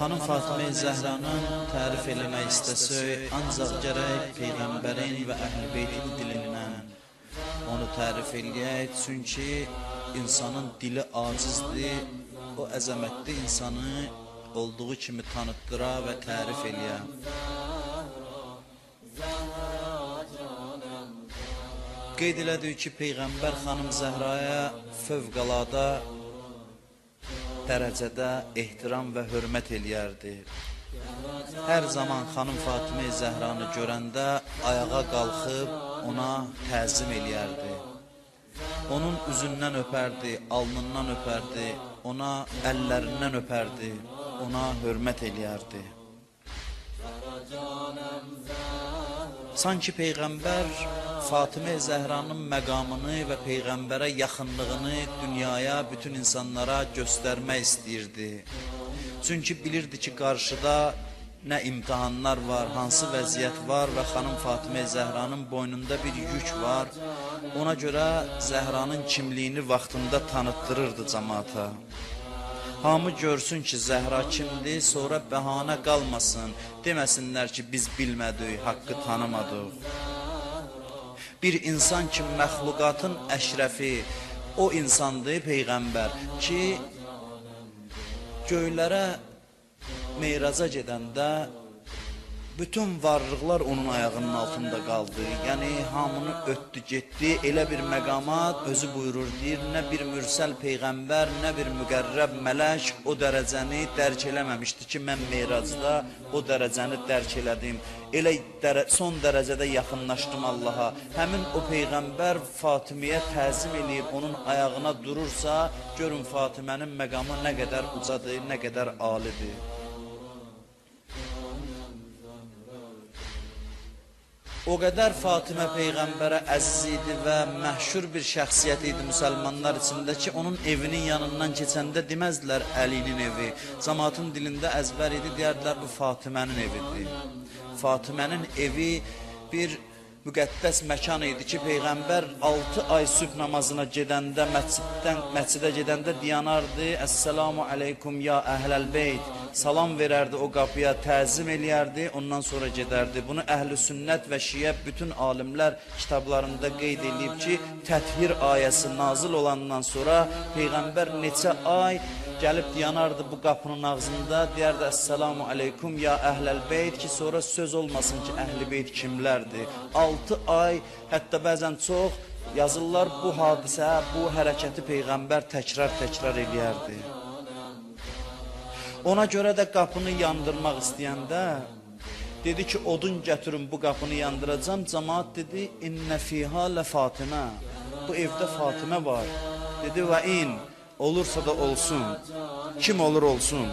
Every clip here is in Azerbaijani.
Xanım Fatimə Zəhranın tərif eləmək istəsək, ancaq gərək peyğəmbərin və əhl-beytin dilindən onu tərif eləyək, çünki insanın dili acizdir, o əzəmətli insanı olduğu kimi tanıtdıra və tərif eləyə. Qeyd elədik ki, Peyğəmbər xanım Zəhraya fövqəladə dərəcədə ehtiram və hörmət eləyərdi. Hər zaman xanım Fatimə Zəhranı görəndə ayağa qalxıb ona təzim eləyərdi. Onun üzündən öpərdi, alnından öpərdi, ona əllərindən öpərdi, ona hörmət eləyərdi. Sanki Peyğəmbər Fatimə Zəhranın məqamını və Peyğəmbərə yaxınlığını dünyaya, bütün insanlara göstərmək istəyirdi. Çünki bilirdi ki, qarşıda nə imtahanlar var, hansı vəziyyət var və xanım Fatimə Zəhranın boynunda bir yük var. Ona görə Zəhranın kimliyini vaxtında tanıtdırırdı cəmaata. Hamı görsün ki, Zəhra kimdir, sonra bəhanə qalmasın. Deməsinlər ki, biz bilmədik, haqqı tanımadıq. Bir insan ki, məxluqatın əşrəfi, o insandır Peyğəmbər ki, göylərə meyraca gedəndə bütün varlıqlar onun ayağının altında qaldı. Yəni hamını ötdü, getdi. Elə bir məqamat özü buyurur, deyir, nə bir mürsəl peyğəmbər, nə bir müqərrəb mələk o dərəcəni dərk eləməmişdi ki, mən Meyracda o dərəcəni dərk elədim. Elə dərə son dərəcədə yaxınlaşdım Allaha. Həmin o peyğəmbər Fatiməyə təzim eləyib onun ayağına durursa, görün Fatimənin məqamı nə qədər ucadır, nə qədər alidir. O qədər Fatimə peyğəmbərə əziz idi və məhşur bir şəxsiyyət idi müsəlmanlar içində ki, onun evinin yanından keçəndə deməzdilər Əlinin evi. Cəmaatın dilində əzbər idi, deyərdilər bu Fatimənin evidir. Fatimənin evi bir müqəddəs məkan idi ki, peyğəmbər 6 ay sübh namazına gedəndə, məsciddən məscidə gedəndə dayanardı. Əssalamu aleykum ya əhləl beyt. Salam verərdi o qapıya, təzim eləyərdi, ondan sonra gedərdi. Bunu əhl-i sünnət və şiə bütün alimlər kitablarında qeyd edib ki, təthhir ayəsi nazil olandan sonra peyğəmbər neçə ay gəlib dayanardı bu qapının ağzında, deyərdi Əssalamu aleykum ya əhləl beyt ki, sonra söz olmasın ki, əhli beyt kimlərdir. 6 ay, hətta bəzən çox yazırlar bu hadisə, bu hərəkəti peyğəmbər təkrar-təkrar eləyərdi. Ona görə də qapını yandırmaq istəyəndə dedi ki, odun gətirin bu qapını yandıracam. Cəmaat dedi, "İnnə fiha la Fatimə." Bu evdə Fatimə var. Dedi və in olursa da olsun. Kim olur olsun.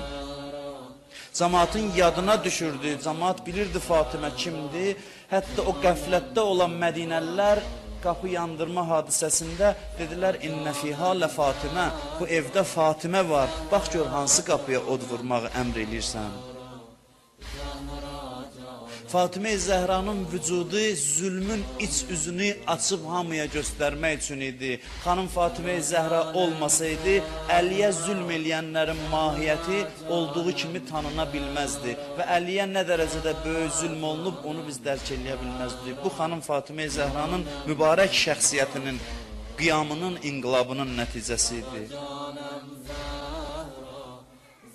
Cəmaatın yadına düşürdü. Cəmaat bilirdi Fatimə kimdir. Hətta o qəflətdə olan Mədinəlilər qapı yandırma hadisəsində dedilər innə fiha la Fatimə. Bu evdə Fatimə var. Bax gör hansı qapıya od vurmağı əmr eləyirsən. Fatimə Zəhranın vücudu zülmün iç üzünü açıb hamıya göstərmək üçün idi. Xanım Fatimə Zəhra olmasaydı, Əliyə zülm eləyənlərin mahiyyəti olduğu kimi tanına bilməzdi və Əliyə nə dərəcədə böyük zülm olunub onu biz dərk eləyə bilməzdik. Bu xanım Fatimə Zəhranın mübarək şəxsiyyətinin qiyamının, inqilabının nəticəsi idi.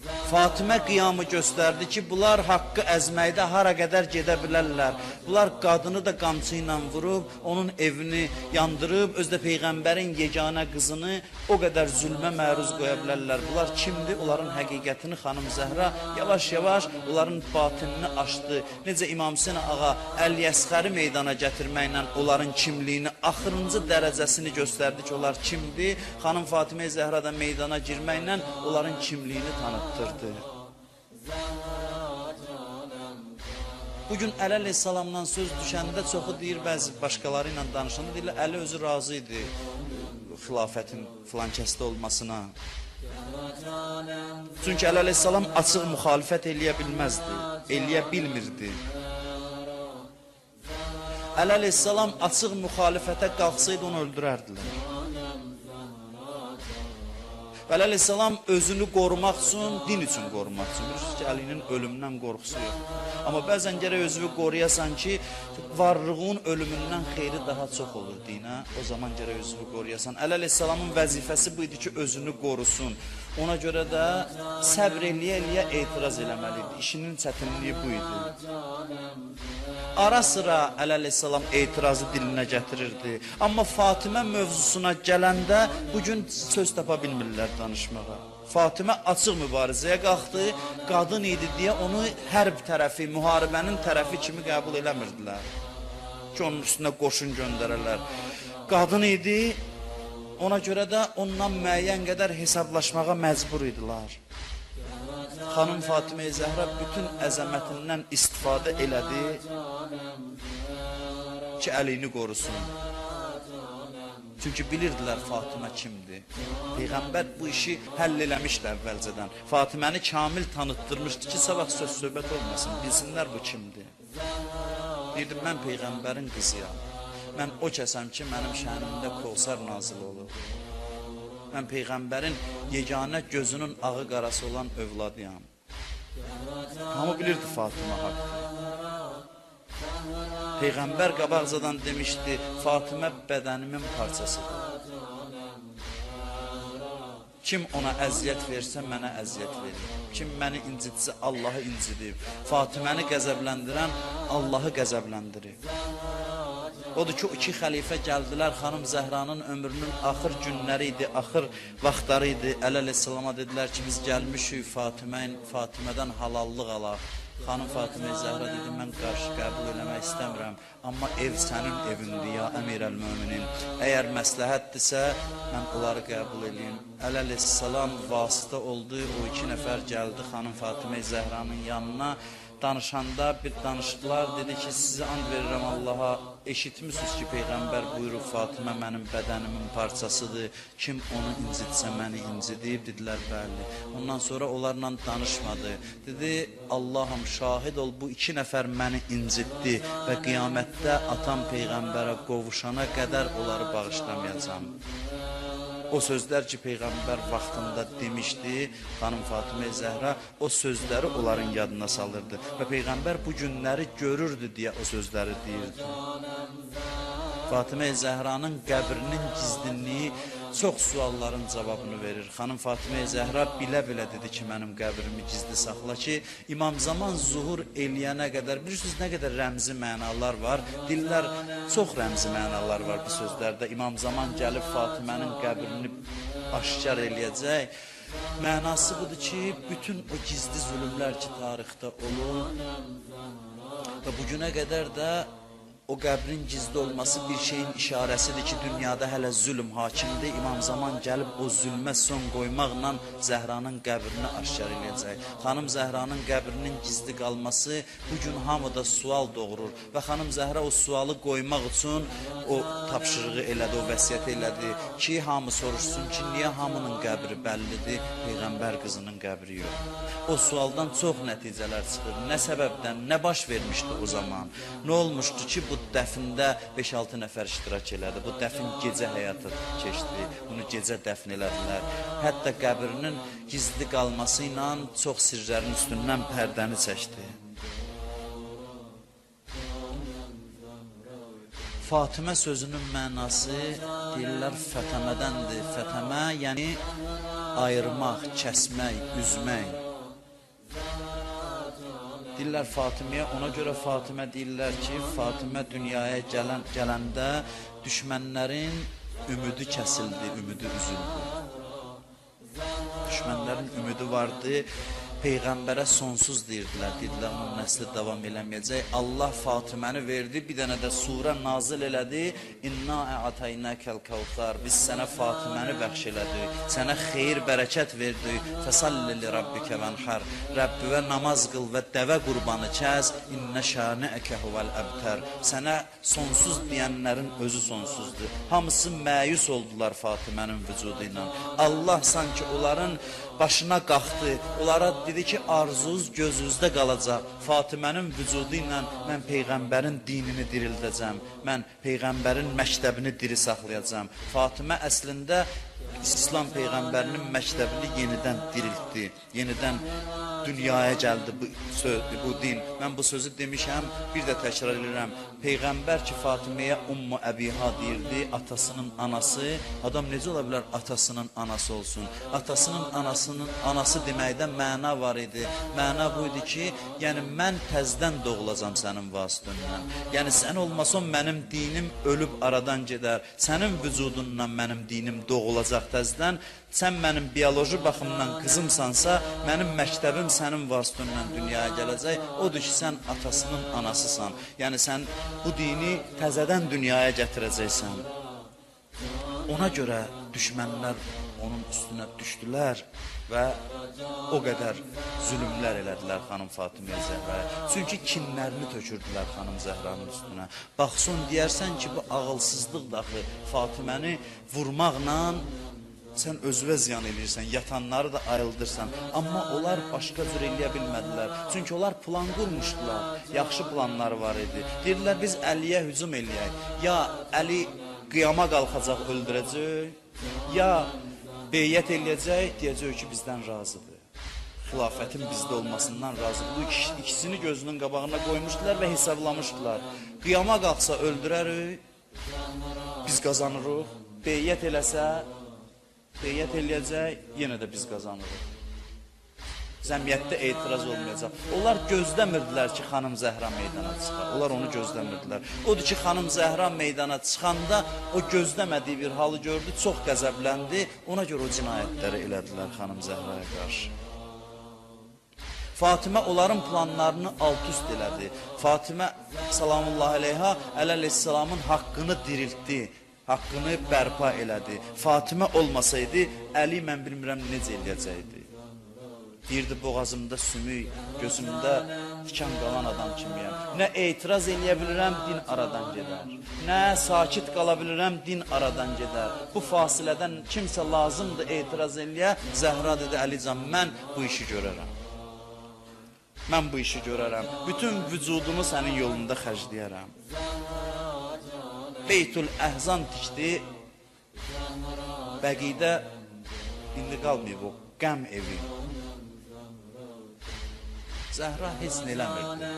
Fatimə qiyamı göstərdi ki, bunlar haqqı əzməkdə hara qədər gedə bilərlər. Bunlar qadını da qamçı ilə vurub, onun evini yandırıb, özdə peyğəmbərin yeganə qızını o qədər zülmə məruz qoya bilərlər. Bunlar kimdir? Onların həqiqətini xanım Zəhra yavaş-yavaş onların batinini açdı. Necə İmam Hüseyn ağa Əli Əsxəri meydana gətirməklə onların kimliyini axırıncı dərəcəsini göstərdi ki, onlar kimdir? Xanım Fatimə Zəhra da meydana girməklə onların kimliyini tanıtdırdı. Bugün Əli əleyhissalamdan söz düşəndə çoxu deyir, bəzi başqaları ilə danışanda deyirlər, Əli özü razı idi xilafətin filan kəsdə olmasına. Çünki Əli əleyhissalam açıq müxalifət eləyə bilməzdi, eləyə bilmirdi. Əli əleyhissalam açıq müxalifətə qalxsaydı onu öldürərdilər. Və əleyhissalam özünü qorumaq üçün, din üçün qorumaq üçün. Bilirsiniz ki, Əlinin ölümündən qorxusu yox. Amma bəzən gərək özünü qoruyasan ki, varlığın ölümündən xeyri daha çox olur dinə. O zaman gərək özünü qoruyasan. Əli əleyhissalamın vəzifəsi bu idi ki, özünü qorusun. Ona görə də səbr eləyə-eləyə etiraz eləməli idi. İşinin çətinliyi bu idi. Ara sıra əleyhissalam etirazı dilinə gətirirdi. Amma Fatimə mövzusuna gələndə bu gün söz tapa bilmirlər danışmağa. Fatimə açıq mübarizəyə qalxdı. Qadın idi deyə onu hərb tərəfi, müharibənin tərəfi kimi qəbul eləmirdilər. Ki onun üstünə qoşun göndərərlər. Qadın idi. Ona görə də ondan müəyyən qədər hesablaşmağa məcbur idilər. Xanım Fatimə Zəhra bütün əzəmətindən istifadə elədi ki, əlini qorusun. Çünki bilirdilər Fatimə kimdir. Peyğəmbər bu işi həll eləmişdi əvvəlcədən. Fatiməni kamil tanıtdırmışdı ki, sabah söz söhbət olmasın, bilsinlər bu kimdir. Deyirdim, mən Peyğəmbərin qızıyam. Mən o kəsəm ki, mənim şənimdə Kevsər nazil olur. Mən Peyğəmbərin yeganə gözünün ağı qarası olan övladıyam. Hamı bilirdi Fatimə haqqı. Peyğəmbər qabaqcadan demişdi, Fatimə bədənimin parçasıdır. Kim ona əziyyət versə, mənə əziyyət verir. Kim məni incitsə, Allahı incidib. Fatiməni qəzəbləndirən Allahı qəzəbləndirir. Odur ki, o iki xəlifə gəldilər, xanım Zəhranın ömrünün axır günləri idi, axır vaxtları idi. Əl-əleyhissalama dedilər ki, biz gəlmişik Fatimə, Fatimədən halallıq alaq. Xanım Fatimə Zəhra dedi, mən qarşı qəbul eləmək istəmirəm, amma ev sənin evindir ya Əmirəl Möminin. Əgər məsləhətdirsə, mən onları qəbul eləyim. Ələleyhissalam vasitə oldu, o iki nəfər gəldi xanım Fatimə Zəhranın yanına. Danışanda bir danışdılar, dedi ki, sizi and verirəm Allaha, eşitmisiniz ki, Peyğəmbər buyurub, Fatimə mənim bədənimin parçasıdır, kim onu incitsə məni incidib, dedilər, bəli. Ondan sonra onlarla danışmadı. Dedi, Allahım şahid ol, bu iki nəfər məni incitdi və qiyamətdə atam Peyğəmbərə qovuşana qədər onları bağışlamayacam. O sözlər ki, Peyğəmbər vaxtında demişdi, xanım Fatimə Zəhra o sözləri onların yadına salırdı və Peyğəmbər bu günləri görürdü deyə o sözləri deyirdi. Fatimə Zəhranın qəbrinin gizlinliyi çox sualların cavabını verir. Xanım Fatimə Zəhra bilə-bilə dedi ki, mənim qəbrimi gizli saxla ki, İmam Zaman zuhur eləyənə qədər bilirsiniz nə qədər rəmzi mənalar var. Dillər çox rəmzi mənalar var bu sözlərdə. İmam Zaman gəlib Fatimənin qəbrini aşkar eləyəcək. Mənası budur ki, bütün o gizli zülmlər ki, tarixdə olub və bu günə qədər də o qəbrin gizli olması bir şeyin işarəsidir ki, dünyada hələ zülm hakimdir. İmam Zaman gəlib o zülmə son qoymaqla Zəhranın qəbrini aşkar eləyəcək. Xanım Zəhranın qəbrinin gizli qalması bu gün hamıda sual doğurur və xanım Zəhra o sualı qoymaq üçün o tapşırığı elədi, o vəsiyyət elədi ki, hamı soruşsun ki, niyə hamının qəbri bəllidir, Peyğəmbər qızının qəbri yox. O sualdan çox nəticələr çıxır. Nə səbəbdən, nə baş vermişdi o zaman? Nə olmuşdu ki, bu dəfində 5-6 nəfər iştirak elədi. Bu dəfin gecə həyata keçdi. Bunu gecə dəfn elədilər. Hətta qəbrinin gizli qalması ilə çox sirlərin üstündən pərdəni çəkdi. Fatimə sözünün mənası deyirlər fətəmədəndir. Fətəmə yəni ayırmaq, kəsmək, üzmək. Deyirlər Fatiməyə, ona görə Fatimə deyirlər ki, Fatimə dünyaya gələn gələndə düşmənlərin ümidi kəsildi, ümidi üzüldü. Düşmənlərin ümidi vardı. Peyğəmbərə sonsuz deyirdilər. Dedilər onun nəsli davam eləməyəcək. Allah Fatiməni verdi, bir dənə də surə nazil elədi. İnna a'taynakal kawthar. Biz sənə Fatiməni bəxş elədik. Sənə xeyir, bərəkət verdik. Fəsalli li rabbika vanhar. Rəbbivə namaz qıl və dəvə qurbanı kəs. İnnə şani'aka huvel abtar. Sənə sonsuz deyənlərin özü sonsuzdur. Hamısı məyus oldular Fatimənin vücudu ilə. Allah sanki onların başına qalxdı. Onlara dedi ki, arzunuz gözünüzdə qalacaq. Fatimənin vücudu ilə mən peyğəmbərin dinini dirildəcəm. Mən peyğəmbərin məktəbini diri saxlayacağam. Fatimə əslində İslam peyğəmbərinin məktəbini yenidən diriltdi. Yenidən dünyaya gəldi bu söz, bu din. Mən bu sözü demişəm, bir də təkrar edirəm. Peyğəmbər ki Fatiməyə Ummu Əbiha deyirdi, atasının anası. Adam necə ola bilər atasının anası olsun? Atasının anasının anası deməkdə məna var idi. Məna bu idi ki, yəni mən təzdən doğulacam sənin vasitəndən. Yəni sən olmasan mənim dinim ölüb aradan gedər. Sənin vücudundan mənim dinim doğulacaq təzdən. Sən mənim bioloji baxımdan qızımsansa, mənim məktəbim sənin vasitəndən dünyaya gələcək. Odur ki, sən atasının anasısan. Yəni sən bu dini təzədən dünyaya gətirəcəksən. Ona görə düşmənlər onun üstünə düşdülər və o qədər zülmlər elədilər xanım Fatimə Zəhraya. Çünki kinlərini tökürdülər xanım Zəhranın üstünə. Baxson deyərsən ki, bu ağılsızlıqdır axı. Fatiməni vurmaqla sən özünə ziyan eləyirsən, yatanları da ayıldırsan. Amma onlar başqa cür eləyə bilmədilər. Çünki onlar plan qurmuşdular. Yaxşı planları var idi. Dedilər biz Əliyə hücum eləyək. Ya Əli qiyama qalxacaq, öldürəcək, ya beyyət eləyəcək, deyəcək ki, bizdən razıdır. Xilafətin bizdə olmasından razıdır. Bu ikisi- ikisini gözünün qabağına qoymuşdular və hesablamışdılar. Qiyama qalxsa öldürərik, biz qazanırıq. Beyyət eləsə, beyyət eləyəcək, yenə də biz qazanırıq. Cəmiyyətdə etiraz olmayacaq. Onlar gözləmirdilər ki, xanım Zəhra meydana çıxar. Onlar onu gözləmirdilər. Odur ki, xanım Zəhra meydana çıxanda o gözləmədiyi bir halı gördü, çox qəzəbləndi. Ona görə o cinayətləri elədilər xanım Zəhraya qarşı. Fatimə onların planlarını alt-üst elədi. Fatimə salamullah əleyha əleyhissalamın haqqını diriltdi. Haqqını bərpa elədi. Fatimə olmasaydı, Əli mən bilmirəm necə eləyəcəkdi. Deyirdi boğazımda sümük, gözümdə tikan qalan adam kimiyəm. Nə etiraz eləyə bilirəm, din aradan gedər. Nə sakit qala bilirəm, din aradan gedər. Bu fasilədən kimsə lazımdır etiraz eləyə. Zəhra dedi Əlican, mən bu işi görərəm. Mən bu işi görərəm. Bütün vücudumu sənin yolunda xərcləyərəm. Beytül Əhzan tikdi. Bəqidə indi qalmayıb o qəm evi. Zəhra heç nə eləmirdi.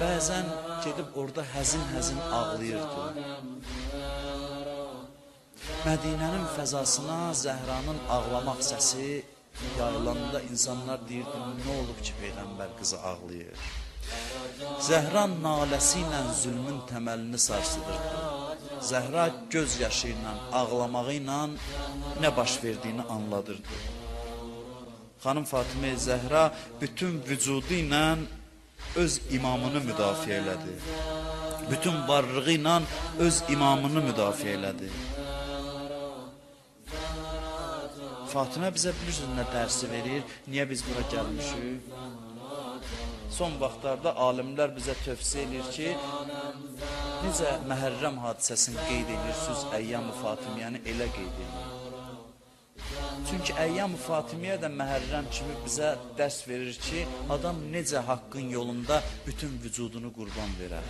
Bəzən gedib orada həzin-həzin ağlayırdı. Mədinənin fəzasına Zəhranın ağlamaq səsi yayılanda insanlar deyirdi, nə olub ki, Peyğəmbər qızı ağlayır. Zəhra naləsi ilə zülmün təməlini sarsıdırdı. Zəhra göz yaşı ilə, ağlamağı ilə nə baş verdiyini anladırdı. Xanım Fatimə Zəhra bütün vücudu ilə öz imamını müdafiə elədi. Bütün varlığı ilə öz imamını müdafiə elədi. Fatimə bizə bilirsiniz nə dərsi verir, niyə biz bura gəlmişik? Son vaxtlarda alimlər bizə tövsiyə edir ki, necə Məhərrəm hadisəsini qeyd edirsiniz, Əyyam-ı Fatimiyəni elə qeyd edin. Çünki Əyyam-ı Fatimiyyə də Məhərrəm kimi bizə dərs verir ki, adam necə haqqın yolunda bütün vücudunu qurban verər.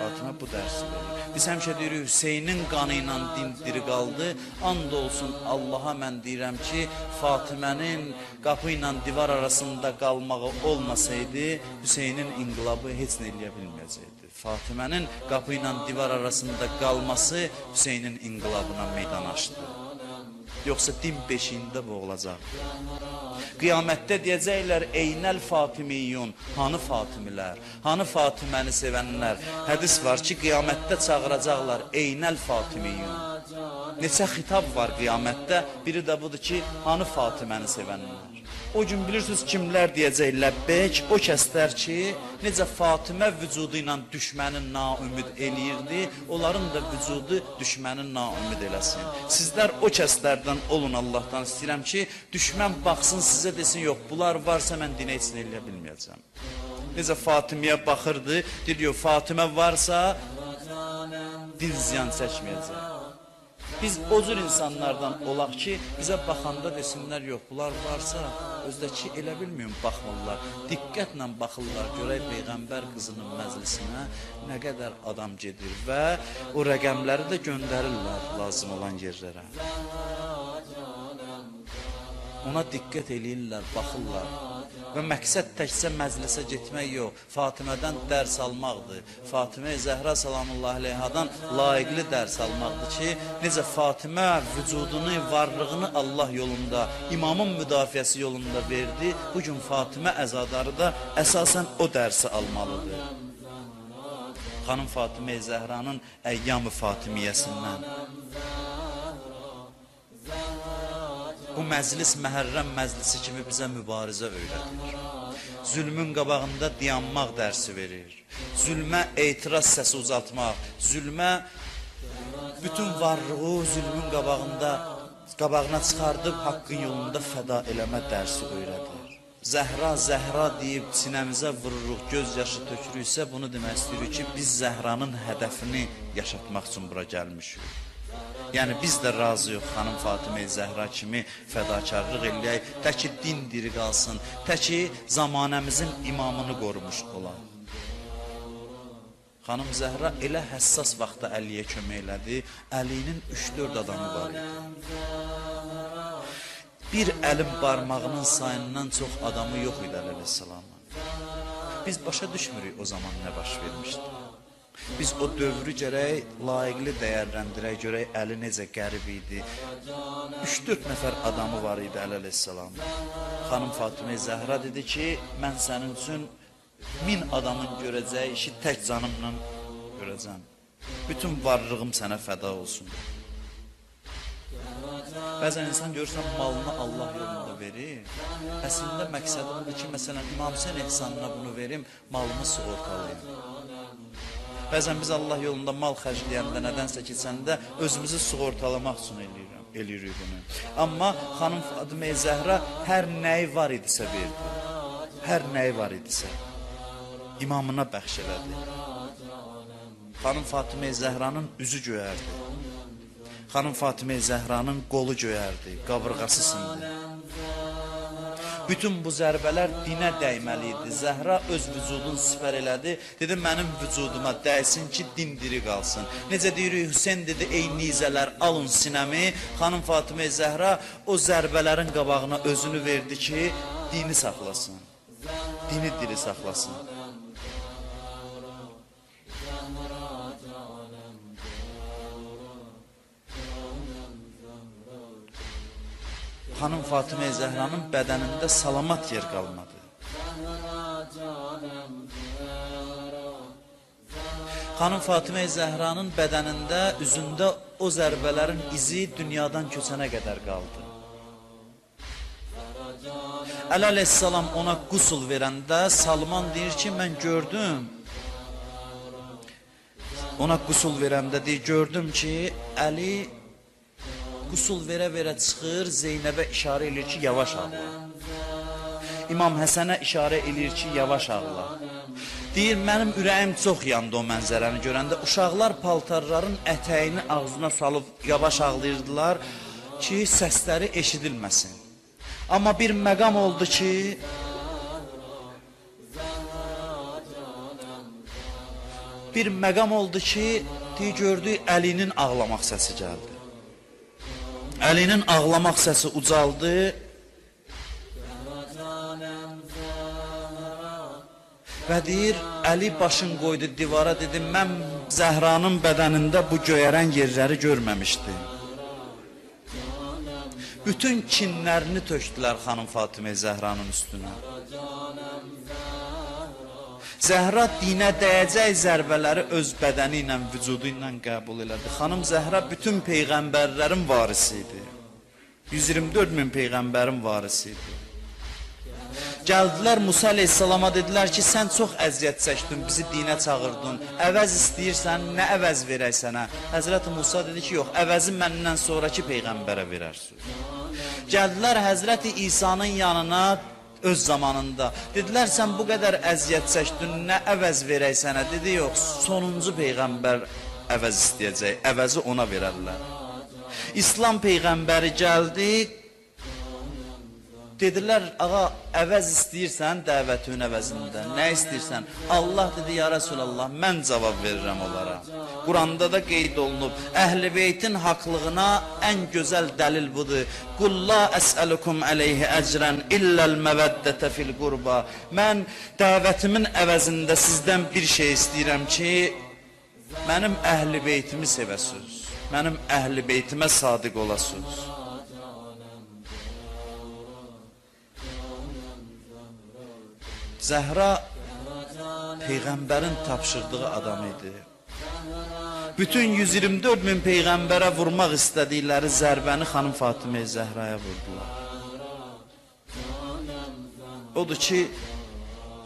Fatimə bu dərsi verir. Biz həmişə deyirik, Hüseynin qanı ilə din diri qaldı. And olsun Allaha mən deyirəm ki, Fatimənin qapı ilə divar arasında qalmağı olmasaydı, Hüseynin inqilabı heç nə eləyə bilməyəcəkdi. Fatimənin qapı ilə divar arasında qalması Hüseynin inqilabına meydan açdı yoxsa din beşiyində boğulacaq. Qiyamətdə deyəcəklər, Eynəl Fatimiyyun, hanı Fatimilər, hanı Fatiməni sevənlər. Hədis var ki, qiyamətdə çağıracaqlar, Eynəl Fatimiyyun. Neçə xitab var qiyamətdə, biri də budur ki, hanı Fatiməni sevənlər. O gün bilirsiniz kimlər deyəcək ləbbək, o kəslər ki, necə Fatimə vücudu ilə düşməni naümid eləyirdi, onların da vücudu düşməni naümid eləsin. Sizlər o kəslərdən olun Allahdan istəyirəm ki, düşmən baxsın sizə desin, yox, bunlar varsa mən dinə nə eləyə bilməyəcəm. Necə Fatimiyə baxırdı, deyir, yox, Fatimə varsa din ziyan çəkməyəcək. Biz o cür insanlardan olaq ki, bizə baxanda desinlər, yox, bunlar varsa, özdəki elə bilmiyorum, baxmırlar. Diqqətlə baxırlar, görək Peyğəmbər qızının məclisinə nə qədər adam gedir və o rəqəmləri də göndərirlər lazım olan yerlərə. Ona diqqət eləyirlər, baxırlar. Və məqsəd təkcə məclisə getmək yox, Fatimədən dərs almaqdır. Fatimə Zəhra sallallahu əleyhadan layiqli dərs almaqdır ki, necə Fatimə vücudunu, varlığını Allah yolunda, imamın müdafiəsi yolunda verdi, bu gün Fatimə əzadarı da əsasən o dərsi almalıdır. Xanım Fatimə Zəhranın Əyyam-ı Fatimiyyəsindən Bu məclis Məhərrəm məclisi kimi bizə mübarizə öyrədir. Zülmün qabağında dayanmaq dərsi verir. Zülmə etiraz səsi uzatmaq, zülmə bütün varlığı zülmün qabağında qabağına çıxardıb haqqın yolunda fəda eləmə dərsi öyrədir. Zəhra, Zəhra deyib sinəmizə vururuq, göz yaşı tökürüksə bunu demək istəyirik ki, biz Zəhranın hədəfini yaşatmaq üçün bura gəlmişik. Yəni biz də razıyıq xanım Fatimə Zəhra kimi fədakarlıq eləyək, tə ki din diri qalsın, tə ki zamanəmizin imamını qorumuş olaq. Xanım Zəhra elə həssas vaxtda Əliyə kömək elədi. Əlinin 3-4 adamı var idi. Bir əlin barmağının sayından çox adamı yox idi əleyhissalamın. Biz başa düşmürük o zaman nə baş vermişdi. Biz o dövrü gərək layiqli dəyərləndirək, görək Əli necə qərib idi. 3-4 nəfər adamı var idi Əli əleyhissalam. Xanım Fatimə Zəhra dedi ki, mən sənin üçün min adamın görəcəyi işi tək canımla görəcəm. Bütün varlığım sənə fəda olsun. Bəzən insan görürsən malını Allah yolunda verir. Əslində məqsədi budur ki, məsələn İmam Hüseyn ehsanına bunu verim, malımı sığortalayım. Bəzən biz Allah yolunda mal xərcləyəndə, nədənsə keçəndə özümüzü sığortalamaq üçün eləyirik, eləyirik bunu. Amma xanım Fatimə Zəhra hər nəyi var idisə verdi. Hər nəyi var idisə imamına bəxş elədi. Xanım Fatimə Zəhranın üzü göyərdi. Xanım Fatimə Zəhranın qolu göyərdi, qabırğası sındı. Bütün bu zərbələr dinə dəyməli idi. Zəhra öz vücudunu sifər elədi. Dedi mənim vücuduma dəysin ki, din diri qalsın. Necə deyirik Hüseyn dedi ey nizələr alın sinəmi. Xanım Fatimə Zəhra o zərbələrin qabağına özünü verdi ki, dini saxlasın. Dini diri saxlasın. Xanım Fatimə Zəhranın bədənində salamat yer qalmadı. Xanım Fatimə Zəhranın bədənində, üzündə o zərbələrin izi dünyadan köçənə qədər qaldı. Əli əleyhissalam ona qusul verəndə Salman deyir ki, mən gördüm. Ona qusul verəndə deyir, gördüm ki, Əli qusul verə-verə çıxır, Zeynəbə işarə eləyir ki, yavaş ağla. İmam Həsənə işarə eləyir ki, yavaş ağla. Deyir, mənim ürəyim çox yandı o mənzərəni görəndə. Uşaqlar paltarların ətəyini ağzına salıb yavaş ağlayırdılar ki, səsləri eşidilməsin. Amma bir məqam oldu ki, bir məqam oldu ki, deyir, gördü Əlinin ağlamaq səsi gəldi. Əlinin ağlamaq səsi ucaldı. Və deyir, Əli başın qoydu divara, dedi, mən Zəhranın bədənində bu göyərən yerləri görməmişdim. Bütün kinlərini tökdülər xanım Fatimə Zəhranın üstünə. Zəhra dinə dəyəcək zərbələri öz bədəni ilə, vücudu ilə qəbul elədi. Xanım Zəhra bütün peyğəmbərlərin varisi idi. 124 min peyğəmbərin varisi idi. Gəldilər Musa əleyhissalama dedilər ki, sən çox əziyyət çəkdin, bizi dinə çağırdın. Əvəz istəyirsən, nə əvəz verək sənə? Həzrət Musa dedi ki, yox, əvəzi məndən sonraki peyğəmbərə verərsiniz. Gəldilər Həzrət İsa'nın yanına öz zamanında. Dedilər sən bu qədər əziyyət çəkdin, nə əvəz verək sənə? Dedi yox, sonuncu peyğəmbər əvəz istəyəcək, əvəzi ona verərlər. İslam peyğəmbəri gəldi, Dedilər, ağa, əvəz istəyirsən dəvətin əvəzində. Nə istəyirsən? Allah dedi, ya Rəsulallah, mən cavab verirəm onlara. Quranda da qeyd olunub, Əhl-i Beytin haqlığına ən gözəl dəlil budur. Qul la əsəlukum əleyhi əcrən illəl məvəddətə fil qurba. Mən dəvətimin əvəzində sizdən bir şey istəyirəm ki, mənim Əhl-i Beytimi sevəsiniz. Mənim Əhl-i Beytimə sadiq olasınız. Zəhra peyğəmbərin tapşırdığı adam idi. Bütün 124 min peyğəmbərə vurmaq istədikləri zərbəni xanım Fatimə Zəhraya vurdular. Odur ki,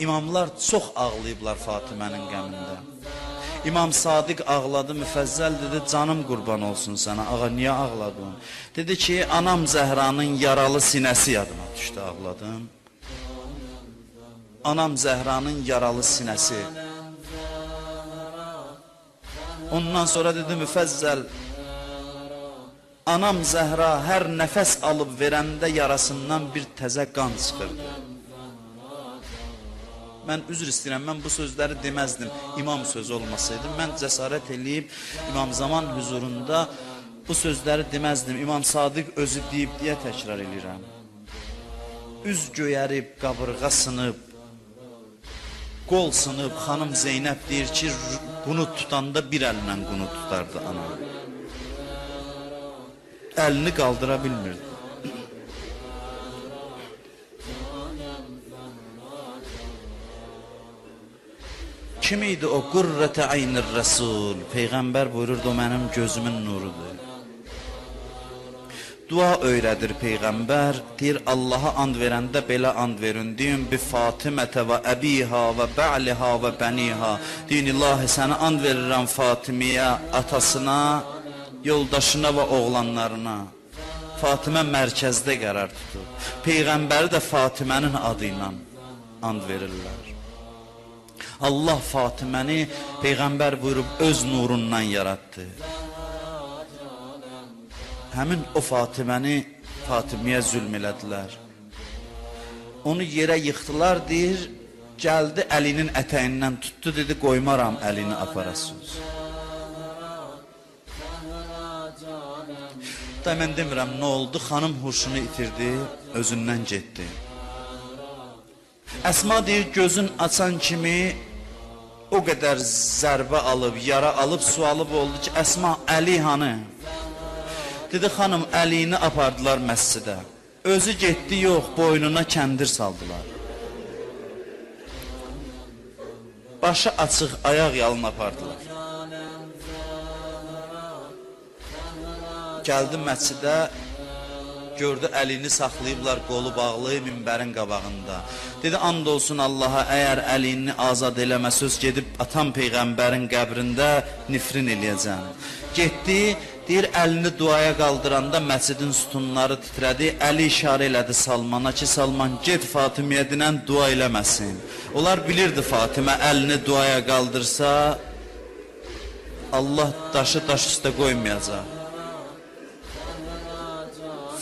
imamlar çox ağlayıblar Fatimənin qəmində. İmam Sadiq ağladı, müfəzzəl dedi, canım qurban olsun sənə. Ağa, niyə ağladın? Dedi ki, anam Zəhranın yaralı sinəsi yadıma düşdü, ağladım. Anam Zəhranın yaralı sinəsi. Ondan sonra dedi müfəzzəl Anam Zəhra hər nəfəs alıb verəndə yarasından bir təzə qan çıxırdı. Mən üzr istəyirəm, mən bu sözləri deməzdim. İmam sözü olmasaydı, mən cəsarət eləyib İmam Zaman huzurunda bu sözləri deməzdim. İmam Sadiq özü deyib deyə təkrar eləyirəm. Üz göyərib, qabırğa sınıb, qol sınıb xanım Zeynəb deyir ki, qunut tutanda bir əllə qunut tutardı ana. Əlini qaldıra bilmirdi. Kim idi o qurrətə aynir rəsul? Peyğəmbər buyururdu o mənim gözümün nurudur. Dua öyrədir Peyğəmbər, deyir Allaha and verəndə belə and verin. Deyin bi Fatimətə və əbiha və bə'liha və bəniha. Deyin ilahi səni and verirəm Fatimiyə, atasına, yoldaşına və oğlanlarına. Fatimə mərkəzdə qərar tutur. Peyğəmbəri də Fatimənin adı ilə and verirlər. Allah Fatiməni Peyğəmbər buyurub öz nurundan yaratdı. Həmin o Fatiməni Fatimiyə zülm elədilər. Onu yerə yıxdılar, deyir, gəldi əlinin ətəyindən tutdu, dedi, qoymaram əlini aparasınız. Da mən demirəm, nə oldu? Xanım huşunu itirdi, özündən getdi. Əsma deyir, gözün açan kimi o qədər zərbə alıb, yara alıb, sualıb oldu ki, Əsma, Əli hanı? Dedi, xanım, əliyini apardılar məscidə. Özü getdi, yox, boynuna kəndir saldılar. Başı açıq, ayaq yalın apardılar. Gəldi məscidə, gördü əlini saxlayıblar qolu bağlı minbərin qabağında. Dedi and olsun Allaha, əgər əlini azad eləmə söz gedib atam peyğəmbərin qəbrində nifrin eləyəcəm. Getdi, deyir əlini duaya qaldıranda məscidin sütunları titrədi. Əli işarə elədi Salmana ki, Salman get Fatimiyə dinən dua eləməsin. Onlar bilirdi Fatimə əlini duaya qaldırsa Allah daşı daş üstə qoymayacaq.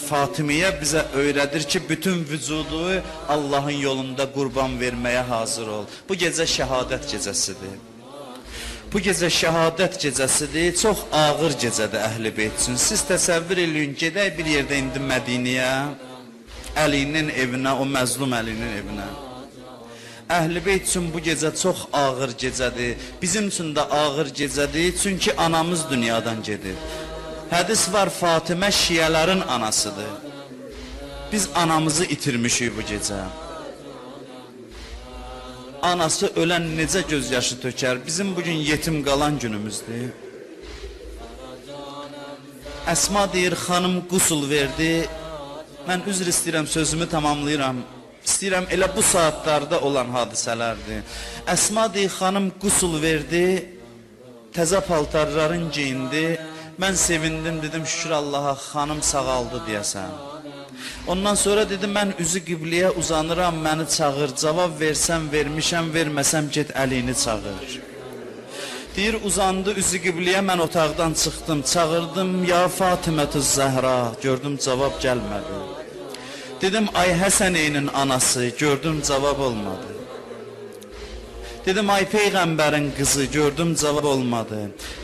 Fatimiyə bizə öyrədir ki, bütün vücudu Allahın yolunda qurban verməyə hazır ol. Bu gecə şəhadət gecəsidir. Bu gecə şəhadət gecəsidir. Çox ağır gecədir Əhl-i Beyt üçün. Siz təsəvvür eləyin, gedək bir yerdə indi Mədiniyə, Əlinin evinə, o məzlum Əlinin evinə. Əhl-i Beyt üçün bu gecə çox ağır gecədir. Bizim üçün də ağır gecədir, çünki anamız dünyadan gedir. Hədis var Fatimə şiyələrin anasıdır. Biz anamızı itirmişik bu gecə. Anası ölən necə göz yaşı tökər? Bizim bugün yetim qalan günümüzdür. Əsma deyir, xanım qusul verdi. Mən üzr istəyirəm, sözümü tamamlayıram. İstəyirəm elə bu saatlarda olan hadisələrdir. Əsma deyir, xanım qusul verdi. Təzə paltarların geyindi. Mən sevindim, dedim şükür Allaha, xanım sağaldı deyəsən. Ondan sonra dedim mən üzü qibliyə uzanıram, məni çağır. Cavab versəm, vermişəm, verməsəm get əlini çağır. Deyir uzandı üzü qibliyə mən otaqdan çıxdım, çağırdım ya Fatimətüz Zəhra. Gördüm cavab gəlmədi. Dedim ay Həsəneynin anası, gördüm cavab olmadı. Dedim ay peyğəmbərin qızı, gördüm cavab olmadı.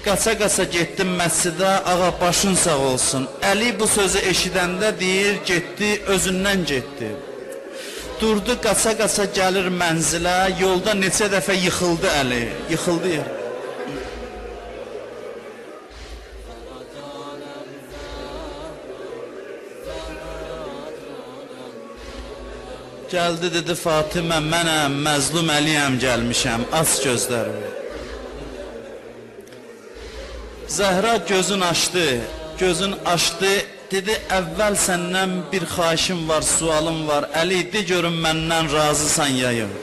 Qaça-qaça getdim məscidə, ağa başın sağ olsun. Əli bu sözü eşidəndə deyir, getdi, özündən getdi. Durdu qaça-qaça gəlir mənzilə, yolda neçə dəfə yıxıldı Əli, yıxıldı yer. Gəldi dedi Fatimə, mənəm, məzlum Əliyəm gəlmişəm, aç gözlərimi. Zəhra gözün açdı, gözün açdı, dedi əvvəl səndən bir xahişim var, sualım var. Əli, de görüm məndən razısan ya yox.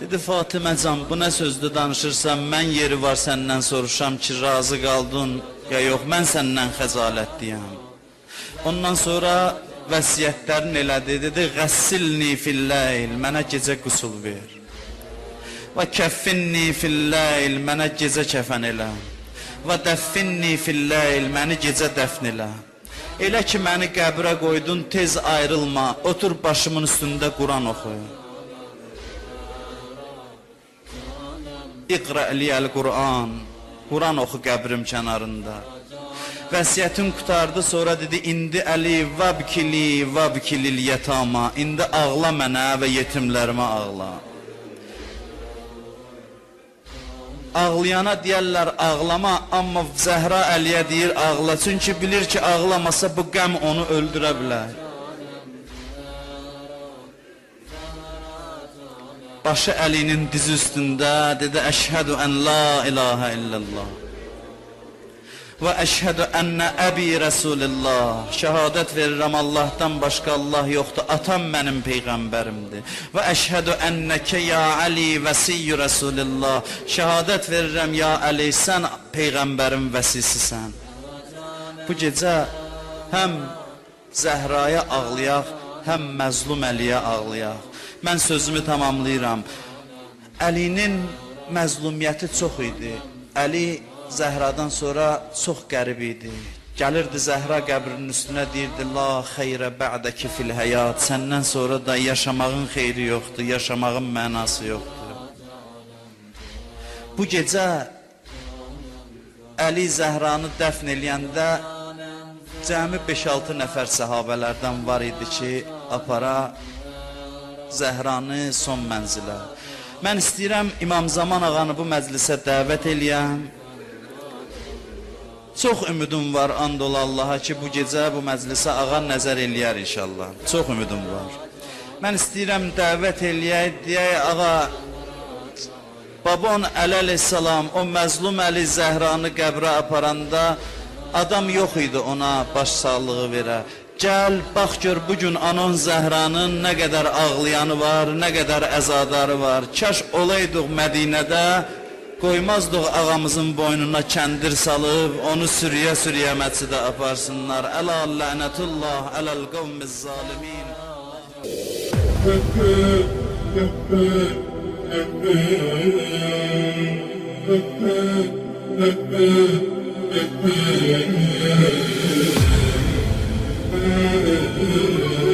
Dedi Fatimə can, bu nə sözdür danışırsan? Mən yeri var səndən soruşam ki, razı qaldın ya yox, mən səndən xəcalətliyəm. Ondan sonra vəsiyyətlərin elədi, dedi, qəssilni filləyl, mənə gecə qüsul ver. Və kəffinni filləyl, mənə gecə kəfən elə. Və dəffinni filləyl, məni gecə dəfn elə. Elə ki, məni qəbrə qoydun, tez ayrılma, otur başımın üstündə Quran oxu. İqra eliyəl Quran, Quran oxu qəbrim kənarında. Vəsiyyətin qutardı, sonra dedi, indi Əli vəbkili, vəbkilil yətama, indi ağla mənə və yetimlərimə ağla. Ağlayana deyərlər ağlama, amma Zəhra Əliyə deyir ağla, çünki bilir ki, ağlamasa bu qəm onu öldürə bilər. Başı Əlinin dizi üstündə dedi, əşhədü ən la ilahə illallah. Və əşhədü ənnə əbi Rəsulillah Şəhadət verirəm Allahdan başqa Allah yoxdur Atam mənim Peyğəmbərimdir Və əşhədü ənnəkə ya Əli vəsiyyü Rəsulillah Şəhadət verirəm ya Əli sən Peyğəmbərin vəsisisən Bu gecə həm Zəhraya ağlayaq Həm məzlum Əliyə ağlayaq. Mən sözümü tamamlayıram. Əlinin məzlumiyyəti çox idi. Əli Zəhradan sonra çox qərib idi. Gəlirdi Zəhra qəbrinin üstünə deyirdi: "La xeyrə ba'daki fil həyat." Səndən sonra da yaşamağın xeyri yoxdur, yaşamağın mənası yoxdur. Bu gecə Əli Zəhranı dəfn eləyəndə cəmi 5-6 nəfər səhabələrdən var idi ki, apara Zəhranı son mənzilə. Mən istəyirəm İmam Zaman ağanı bu məclisə dəvət eləyəm. Çox ümidim var and ol Allaha ki, bu gecə bu məclisə ağa nəzər eləyər inşallah. Çox ümidim var. Mən istəyirəm dəvət eləyək, deyək ağa Babon əleyhissalam o məzlum Əli Zəhranı qəbrə aparanda adam yox idi ona baş sağlığı verə. Gəl, bax gör bu gün anon Zəhranın nə qədər ağlayanı var, nə qədər əzadarı var. Kaş olaydıq Mədinədə Koymazdık ağamızın boynuna kendir salıp, onu sürüye sürüye məscidə aparsınlar. Əla lənətullah ələl qavmiz zalimin. Thank you.